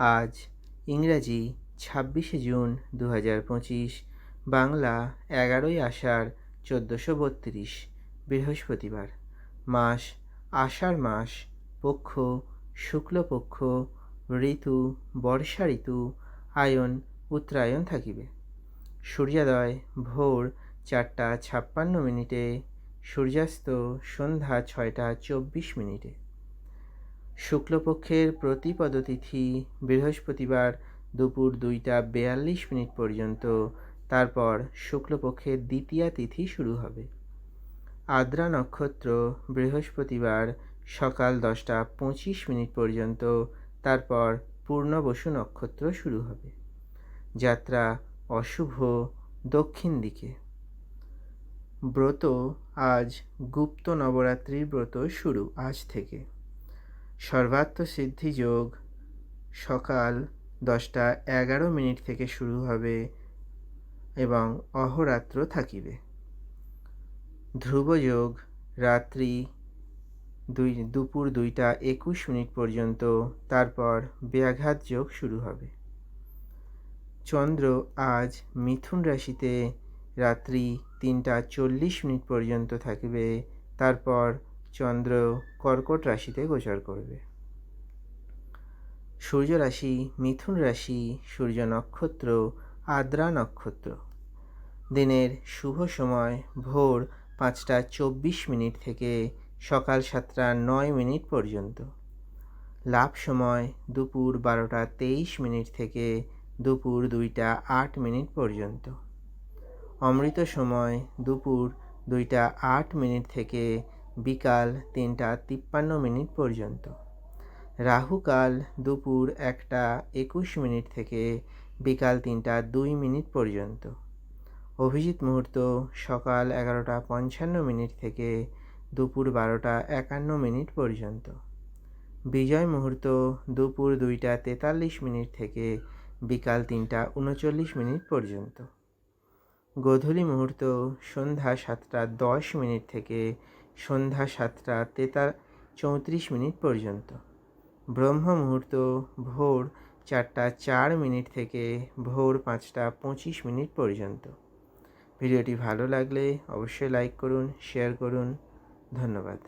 আজ ইংরাজি ছাব্বিশে জুন দু হাজার পঁচিশ, বাংলা এগারোই আষাঢ় চোদ্দোশো বত্রিশ, বৃহস্পতিবার। মাস আষাঢ় মাস, পক্ষ শুক্লপক্ষ, ঋতু বর্ষা ঋতু, আয়ন উত্তরায়ণ থাকিবে। সূর্যোদয় ভোর চারটা ছাপ্পান্ন মিনিটে, সূর্যাস্ত সন্ধ্যা ছয়টা চব্বিশ মিনিটে। শুক্লপক্ষের প্রতিপদ তিথি বৃহস্পতিবার দুপুর দুইটা বেয়াল্লিশ মিনিট পর্যন্ত। তারপর শুক্লপক্ষের দ্বিতীয়া তিথি শুরু হবে। আদ্রা নক্ষত্র বৃহস্পতিবার সকাল দশটা পঁচিশ মিনিট পর্যন্ত, তারপর পূর্ণবসু নক্ষত্র শুরু হবে। যাত্রা অশুভ দক্ষিণ দিকে। ব্রত, আজ গুপ্ত নবরাত্রির ব্রত শুরু আজ থেকে। সর্বাত্ম সিদ্ধি যোগ সকাল দশটা এগারো মিনিট থেকে শুরু হবে এবং অহরাত্র থাকিবে। ধ্রুবযোগ রাত্রি দুই, দুপুর দুইটা একুশ মিনিট পর্যন্ত, তারপর ব্যাঘাত যোগ শুরু হবে। চন্দ্র আজ মিথুন রাশিতে রাত্রি তিনটা চল্লিশ মিনিট পর্যন্ত থাকবে, তারপর চন্দ্র কর্কট রাশিতে গোচর করবে। সূর্য রাশি, মিথুন রাশি, সূর্য নক্ষত্র, আদ্রা নক্ষত্র। দিনের শুভ সময়, ভোর পাঁচটা চব্বিশ মিনিট থেকে সকাল সাতটা নয় মিনিট পর্যন্ত। লাভ সময়, দুপুর বারোটা তেইশ মিনিট থেকে দুপুর দুইটা আট মিনিট পর্যন্ত। অমৃত সময়, দুপুর দুইটা আট মিনিট থেকে বিকাল তিনটা তিপ্পান্ন মিনিট পর্যন্ত। রাহুকাল দুপুর একটা একুশ মিনিট থেকে বিকাল তিনটা দুই মিনিট পর্যন্ত। অভিজিৎ মুহূর্ত সকাল এগারোটা পঞ্চান্ন মিনিট থেকে দুপুর বারোটা একান্ন মিনিট পর্যন্ত। বিজয় মুহূর্ত দুপুর দুইটা তেতাল্লিশ মিনিট থেকে বিকাল তিনটা উনচল্লিশ মিনিট পর্যন্ত। গোধূলি মুহূর্ত সন্ধ্যা সাতটা দশ মিনিট থেকে সন্ধ্যা সাতটা তেতা চৌত্রিশ মিনিট পর্যন্ত। ব্রহ্ম মুহূর্ত, ভোর চারটা চার মিনিট থেকে ভোর পাঁচটা পঁচিশ মিনিট পর্যন্ত। ভিডিওটি ভালো লাগলে অবশ্যই লাইক করুন, শেয়ার করুন। ধন্যবাদ।